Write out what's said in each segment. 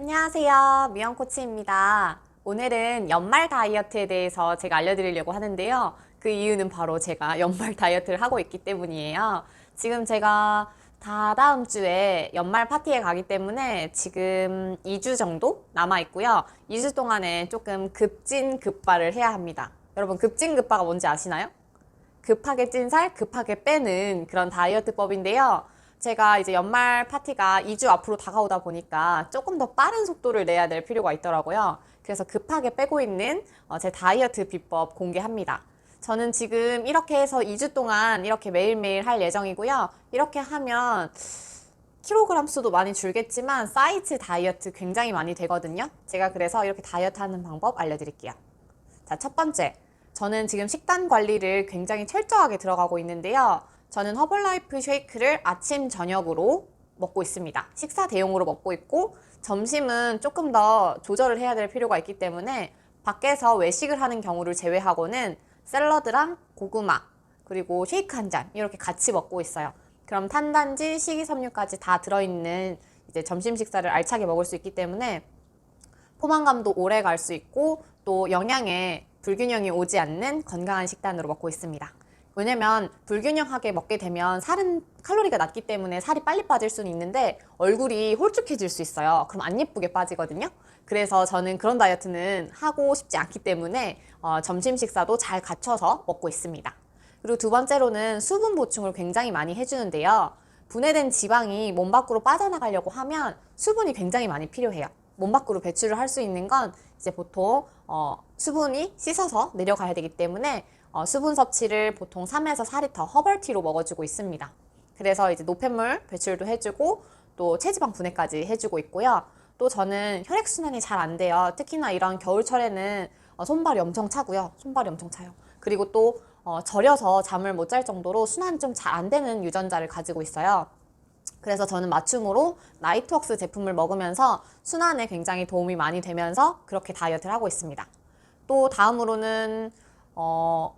안녕하세요. 미영 코치입니다. 오늘은 연말 다이어트에 대해서 제가 알려드리려고 하는데요. 그 이유는 바로 제가 연말 다이어트를 하고 있기 때문이에요. 지금 제가 다 다음 주에 연말 파티에 가기 때문에 지금 2주 정도 남아 있고요. 2주 동안에 조금 급진 급발을 해야 합니다. 여러분 급진 급바가 뭔지 아시나요? 급하게 찐 살, 급하게 빼는 그런 다이어트법인데요. 제가 이제 연말 파티가 2주 앞으로 다가오다 보니까 조금 더 빠른 속도를 내야 될 필요가 있더라고요. 그래서 급하게 빼고 있는 어, 제 다이어트 비법 공개합니다. 저는 지금 이렇게 해서 2주 동안 이렇게 매일매일 할 예정이고요. 이렇게 하면 킬로그램 수도 많이 줄겠지만 사이즈 다이어트 굉장히 많이 되거든요. 제가 그래서 이렇게 다이어트 하는 방법 알려드릴게요. 자, 첫 번째. 저는 지금 식단 관리를 굉장히 철저하게 들어가고 있는데요. 저는 허벌라이프 쉐이크를 아침, 저녁으로 먹고 있습니다. 식사 대용으로 먹고 있고, 점심은 조금 더 조절을 해야 될 필요가 있기 때문에 밖에서 외식을 하는 경우를 제외하고는 샐러드랑 고구마, 그리고 쉐이크 한 잔, 이렇게 같이 먹고 있어요. 그럼 탄단지, 식이섬유까지 다 들어있는 이제 점심 식사를 알차게 먹을 수 있기 때문에 포만감도 오래 갈 수 있고 또 영양에 불균형이 오지 않는 건강한 식단으로 먹고 있습니다. 왜냐면 불균형하게 먹게 되면 살은 칼로리가 낮기 때문에 살이 빨리 빠질 수는 있는데 얼굴이 홀쭉해질 수 있어요. 그럼 안 예쁘게 빠지거든요. 그래서 저는 그런 다이어트는 하고 싶지 않기 때문에 어, 점심 식사도 잘 갖춰서 먹고 있습니다. 그리고 두 번째로는 수분 보충을 굉장히 많이 해주는데요. 분해된 지방이 몸 밖으로 빠져나가려고 하면 수분이 굉장히 많이 필요해요. 몸 밖으로 배출을 할 수 있는 건 이제 보통 어, 수분이 씻어서 내려가야 되기 때문에 어, 수분 섭취를 보통 3에서 4리터 허벌티로 먹어주고 있습니다. 그래서 이제 노폐물 배출도 해주고 또 체지방 분해까지 해주고 있고요. 또 저는 혈액순환이 잘 안 돼요. 특히나 이런 겨울철에는 어, 손발이 엄청 차고요. 손발이 엄청 차요. 그리고 또 어, 절여서 잠을 못 잘 정도로 순환이 좀 잘 안 되는 유전자를 가지고 있어요. 그래서 저는 맞춤으로 나이트웍스 제품을 먹으면서 순환에 굉장히 도움이 많이 되면서 그렇게 다이어트를 하고 있습니다. 또 다음으로는 어,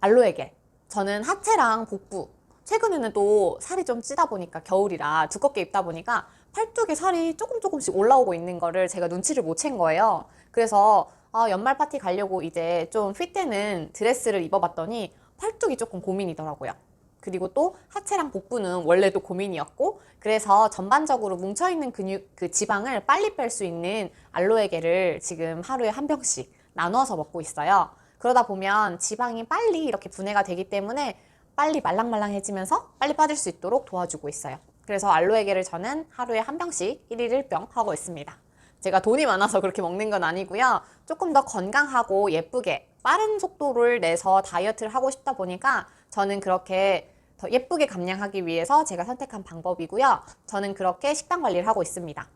알로에겔. 저는 하체랑 복부. 최근에는 또 살이 좀 찌다 보니까 겨울이라 두껍게 입다 보니까 팔뚝에 살이 조금 조금씩 올라오고 있는 거를 제가 눈치를 못 챈 거예요. 그래서 아, 연말 파티 가려고 이제 좀 핏되는 드레스를 입어봤더니 팔뚝이 조금 고민이더라고요. 그리고 또 하체랑 복부는 원래도 고민이었고 그래서 전반적으로 뭉쳐있는 근육 그 지방을 빨리 뺄 수 있는 알로에겔을 지금 하루에 한 병씩 나눠서 먹고 있어요. 그러다 보면 지방이 빨리 이렇게 분해가 되기 때문에 빨리 말랑말랑해지면서 빨리 빠질 수 있도록 도와주고 있어요. 그래서 알로에겔을 저는 하루에 한 병씩 1일 1병 하고 있습니다. 제가 돈이 많아서 그렇게 먹는 건 아니고요. 조금 더 건강하고 예쁘게 빠른 속도를 내서 다이어트를 하고 싶다 보니까 저는 그렇게 더 예쁘게 감량하기 위해서 제가 선택한 방법이고요. 저는 그렇게 식단 관리를 하고 있습니다.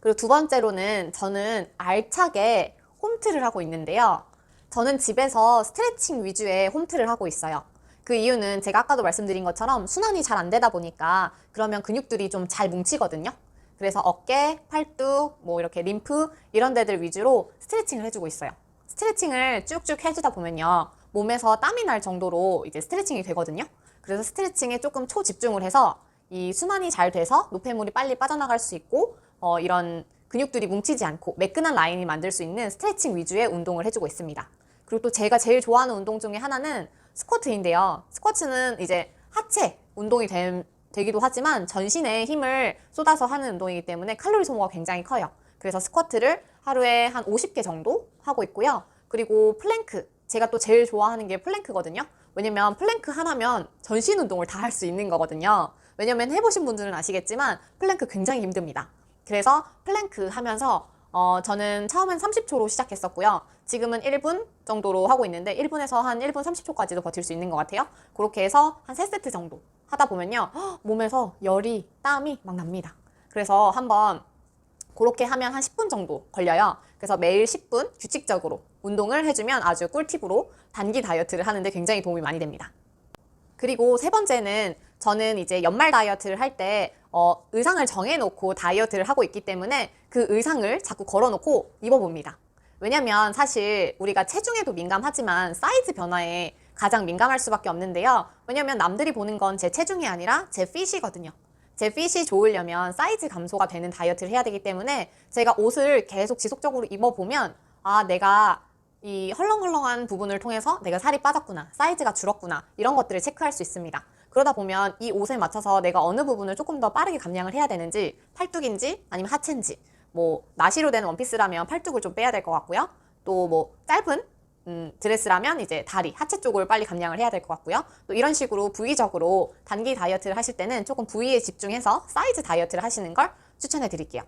그리고 두 번째로는 저는 알차게 홈트를 하고 있는데요. 저는 집에서 스트레칭 위주의 홈트를 하고 있어요. 그 이유는 제가 아까도 말씀드린 것처럼 순환이 잘 안 되다 보니까 그러면 근육들이 좀 잘 뭉치거든요. 그래서 어깨, 팔뚝, 뭐 이렇게 림프 이런 데들 위주로 스트레칭을 해주고 있어요. 스트레칭을 쭉쭉 해주다 보면요. 몸에서 땀이 날 정도로 이제 스트레칭이 되거든요. 그래서 스트레칭에 조금 초집중을 해서 이 순환이 잘 돼서 노폐물이 빨리 빠져나갈 수 있고 어, 이런 근육들이 뭉치지 않고 매끈한 라인이 만들 수 있는 스트레칭 위주의 운동을 해주고 있습니다. 그리고 또 제가 제일 좋아하는 운동 중에 하나는 스쿼트인데요. 스쿼트는 이제 하체 운동이 됨- 되기도 하지만 전신에 힘을 쏟아서 하는 운동이기 때문에 칼로리 소모가 굉장히 커요. 그래서 스쿼트를 하루에 한 50개 정도 하고 있고요. 그리고 플랭크. 제가 또 제일 좋아하는 게 플랭크거든요. 왜냐면 플랭크 하나면 전신 운동을 다 할 수 있는 거거든요. 왜냐면 해보신 분들은 아시겠지만 플랭크 굉장히 힘듭니다. 그래서 플랭크 하면서 어, 저는 처음엔 30초로 시작했었고요. 지금은 1분 정도로 하고 있는데 1분에서 한 1분 30초까지도 버틸 수 있는 것 같아요. 그렇게 해서 한 3세트 정도 하다 보면요. 헉, 몸에서 열이, 땀이 막 납니다. 그래서 한번 그렇게 하면 한 10분 정도 걸려요. 그래서 매일 10분 규칙적으로 운동을 해주면 아주 꿀팁으로 단기 다이어트를 하는데 굉장히 도움이 많이 됩니다. 그리고 세 번째는 저는 이제 연말 다이어트를 할때 어, 의상을 정해놓고 다이어트를 하고 있기 때문에 그 의상을 자꾸 걸어놓고 입어봅니다. 왜냐면 사실 우리가 체중에도 민감하지만 사이즈 변화에 가장 민감할 수밖에 없는데요. 왜냐면 남들이 보는 건 제 체중이 아니라 제 핏이거든요. 제 핏이 좋으려면 사이즈 감소가 되는 다이어트를 해야 되기 때문에 제가 옷을 계속 지속적으로 입어보면 아, 내가 이 헐렁헐렁한 부분을 통해서 내가 살이 빠졌구나, 사이즈가 줄었구나, 이런 것들을 체크할 수 있습니다. 그러다 보면 이 옷에 맞춰서 내가 어느 부분을 조금 더 빠르게 감량을 해야 되는지, 팔뚝인지 아니면 하체인지, 뭐 나시로 된 원피스라면 팔뚝을 좀 빼야 될 것 같고요. 또 뭐 짧은 음, 드레스라면 이제 다리, 하체 쪽을 빨리 감량을 해야 될 것 같고요. 또 이런 식으로 부위적으로 단기 다이어트를 하실 때는 조금 부위에 집중해서 사이즈 다이어트를 하시는 걸 추천해 드릴게요.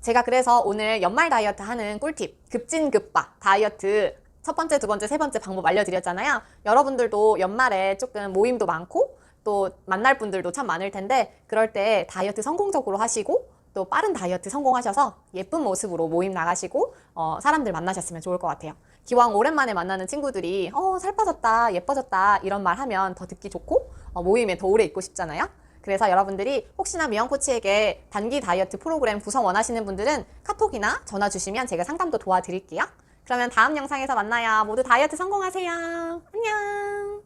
제가 그래서 오늘 연말 다이어트 하는 꿀팁, 급진급바 다이어트 첫 번째, 두 번째, 세 번째 방법 알려드렸잖아요. 여러분들도 연말에 조금 모임도 많고 또 만날 분들도 참 많을 텐데 그럴 때 다이어트 성공적으로 하시고 또 빠른 다이어트 성공하셔서 예쁜 모습으로 모임 나가시고 어, 사람들 만나셨으면 좋을 것 같아요. 기왕 오랜만에 만나는 친구들이 어, 살 빠졌다, 예뻐졌다 이런 말 하면 더 듣기 좋고 어, 모임에 더 오래 있고 싶잖아요. 그래서 여러분들이 혹시나 미영 코치에게 단기 다이어트 프로그램 구성 원하시는 분들은 카톡이나 전화 주시면 제가 상담도 도와드릴게요. 그러면 다음 영상에서 만나요. 모두 다이어트 성공하세요. 안녕.